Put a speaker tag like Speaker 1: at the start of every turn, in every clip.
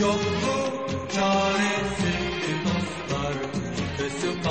Speaker 1: Yoklu çaresi dostlar. Küpesi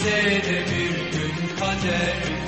Speaker 1: Bitse de bir gün kader.